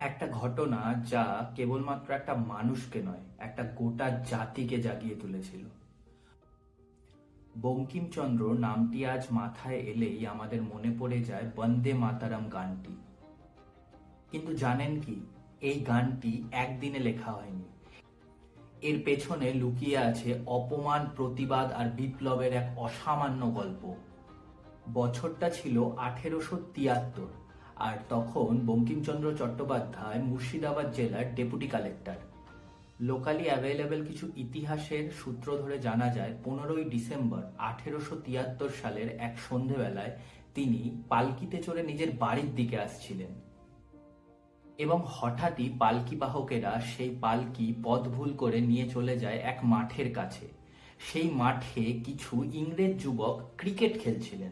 একটা ঘটনা যা কেবলমাত্র একটা মানুষকে নয়, একটা গোটা জাতিকে জাগিয়ে তুলেছিল। বঙ্কিমচন্দ্র নামটি আজ মাথায় এলেই আমাদের মনে পড়ে যায় বন্দে মাতারাম গানটি। কিন্তু জানেন কি, এই গানটি একদিনে লেখা হয়নি। এর পেছনে লুকিয়ে আছে অপমান, প্রতিবাদ আর বিপ্লবের এক অসামান্য গল্প। বছরটা ছিল আঠেরোশো তিয়াত্তর। আর তখন বঙ্কিমচন্দ্র চট্টোপাধ্যায় মুর্শিদাবাদ জেলার ডেপুটি কালেক্টর। লোকালি অ্যাভেলেবেল কিছু ইতিহাসের সূত্র ধরে জানা যায়, পনেরোই ডিসেম্বর আঠেরোশো তিয়াত্তর সালের এক সন্ধেবেলায় তিনি পালকিতে চড়ে নিজের বাড়ির দিকে আসছিলেন। এবং হঠাৎই পালকি বাহকেরা সেই পালকি পথ ভুল করে নিয়ে চলে যায় এক মাঠের কাছে। সেই মাঠে কিছু ইংরেজ যুবক ক্রিকেট খেলছিলেন।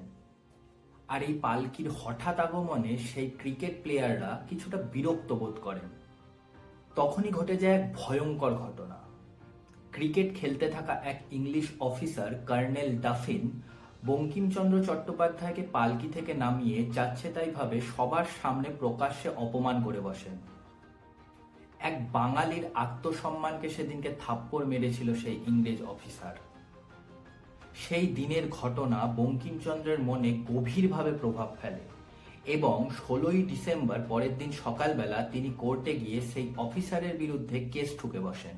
আর এই পালকির হঠাৎ আগমনে সেই ক্রিকেট প্লেয়াররা কিছুটা বিরক্ত বোধ করেন। তখনই ঘটে যায় এক ভয়ঙ্কর ঘটনা। ক্রিকেট খেলতে থাকা এক English officer colonel Duffin Bankimchandra চট্টোপাধ্যায়কে পালকি থেকে নামিয়ে যাচ্ছে তাই ভাবে সবার সামনে প্রকাশ্যে অপমান করে বসেন। এক বাঙালির আত্মসম্মানকে সেদিনকে থাপ্পড় মেরেছিল সেই ইংরেজ অফিসার। সেই দিনের ঘটনা বঙ্কিমচন্দ্রের মনে গভীরভাবে প্রভাব ফেলে এবং ষোলোই ডিসেম্বর পরের দিন সকালবেলা তিনি কোর্টে গিয়ে সেই অফিসারের বিরুদ্ধে কেস ঠুকে বসেন।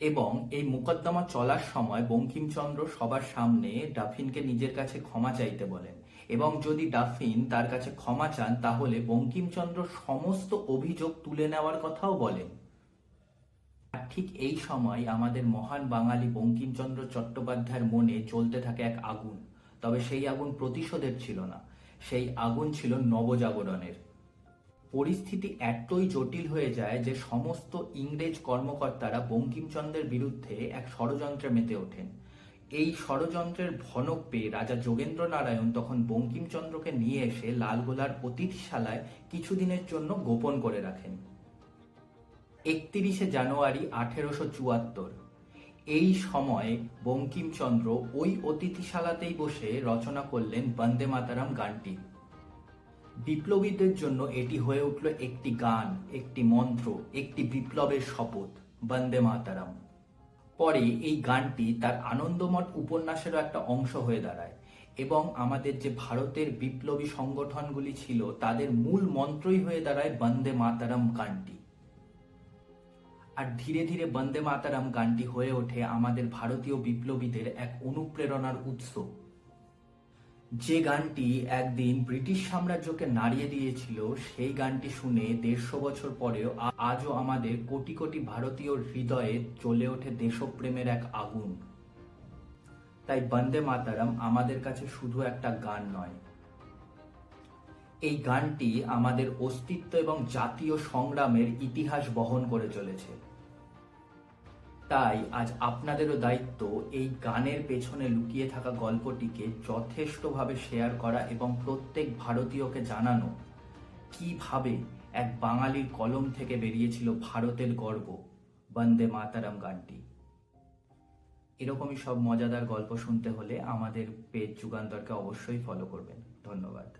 এবং এই মোকদ্দমা চলার সময় বঙ্কিমচন্দ্র সবার সামনে ডাফিনকে নিজের কাছে ক্ষমা চাইতে বলেন এবং যদি ডাফিন তার কাছে ক্ষমা চান, তাহলে বঙ্কিমচন্দ্র সমস্ত অভিযোগ তুলে নেওয়ার কথাও বলেন। ঠিক এই সময় আমাদের মহান বাঙালি বঙ্কিমচন্দ্র চট্টোপাধ্যায়ের মনে জ্বলতে থাকে এক আগুন। তবে সেই আগুন প্রতিশোধের ছিল না। সেই আগুন ছিল নবজাগরণের। পরিস্থিতি এতই জটিল হয়ে যায় যে সমস্ত ইংরেজ কর্মকর্তারা বঙ্কিমচন্দ্রের বিরুদ্ধে এক ষড়যন্ত্রে মেতে ওঠেন। এই ষড়যন্ত্রের ভনক পেয়ে রাজা যোগেন্দ্র নারায়ণ তখন বঙ্কিমচন্দ্রকে নিয়ে এসে লালগোলার অতিথিশালায় কিছুদিনের জন্য গোপন করে রাখেন। একত্রিশে জানুয়ারি আঠেরোশো চুয়াত্তর। এই সময় বঙ্কিমচন্দ্র ওই অতিথিশালাতেই বসে রচনা করলেন বন্দে মাতারাম গানটি। বিপ্লবীদের জন্য এটি হয়ে উঠল একটি গান, একটি মন্ত্র, একটি বিপ্লবের শপথ, বন্দে মাতারাম। পরে এই গানটি তার আনন্দমঠ উপন্যাসেরও একটা অংশ হয়ে দাঁড়ায় এবং আমাদের যে ভারতের বিপ্লবী সংগঠনগুলি ছিল তাদের মূল মন্ত্রই হয়ে দাঁড়ায় বন্দে মাতারাম গানটি। আর ধীরে ধীরে বন্দে মাতারাম গানটি হয়ে ওঠে আমাদের ভারতীয় বিপ্লবীদের এক অনুপ্রেরণার উৎস। যে গানটি একদিন ব্রিটিশ সাম্রাজ্যকে নাড়িয়ে দিয়েছিল, সেই গানটি শুনে দেড়শো বছর পরেও আজও আমাদের কোটি কোটি ভারতীয় হৃদয়ে জ্বলে ওঠে দেশপ্রেমের এক আগুন। তাই বন্দে মাতারাম আমাদের কাছে শুধু একটা গান নয় এই গানটি আমাদের অস্তিত্ব এবং জাতীয় সংগ্রামের ইতিহাস বহন করে চলেছে। তাই আজ আপনাদেরও দায়িত্ব এই গানের পেছনে লুকিয়ে থাকা গল্পটিকে যথেষ্টভাবে শেয়ার করা এবং প্রত্যেক ভারতীয়কে জানানো কীভাবে এক বাঙালির কলম থেকে বেরিয়েছিল ভারতের গর্ব। বন্দে মাতারাম গানটি। এরকমই সব মজাদার গল্প শুনতে হলে আমাদের পেজ যুগান্তরকে অবশ্যই ফলো করবেন। ধন্যবাদ।